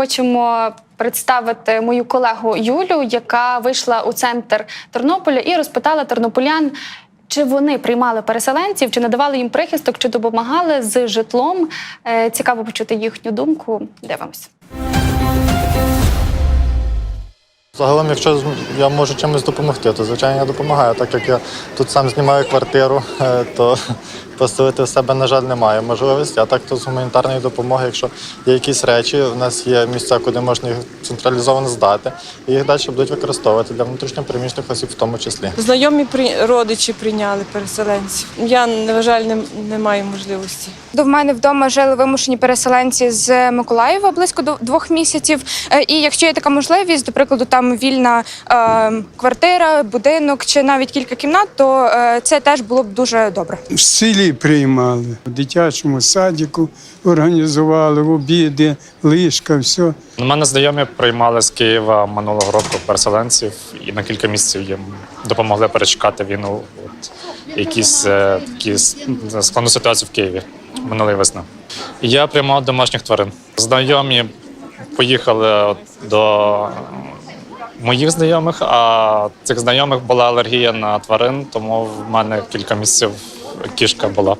хочемо представити мою колегу Юлю, яка вийшла у центр Тернополя і розпитала тернополян. Чи вони приймали переселенців, чи надавали їм прихисток, чи допомагали з житлом? Е, Цікаво почути їхню думку. Дивимось. Загалом, якщо я можу чимось допомогти, то звичайно я допомагаю. Так як я тут сам знімаю квартиру, е, то поселити в себе, на жаль, немає можливості. А так то з гуманітарної допомоги, якщо є якісь речі, в нас є місця, куди можна їх централізовано здати, і їх далі будуть використовувати для внутрішньопереміщених осіб в тому числі. Знайомі при... родичі прийняли переселенців. Я, на жаль, не, не маю можливості. До мене вдома жили вимушені переселенці з Миколаєва близько до двох місяців. Е, І якщо є така можливість, до прикладу, там вільна е, квартира, будинок чи навіть кілька кімнат, то е, це теж було б дуже добре. В селі приймали, в дитячому садіку організували обіди, лишка, все. У мене знайомі приймали з Києва минулого року переселенців і на кілька місяців їм допомогли перечекати війну. От, якісь е, такі с- складну ситуацію в Києві минулої весни. Я приймав домашніх тварин. Знайомі поїхали до моїх знайомих, а цих знайомих була алергія на тварин, тому в мене кілька місяців кішка була.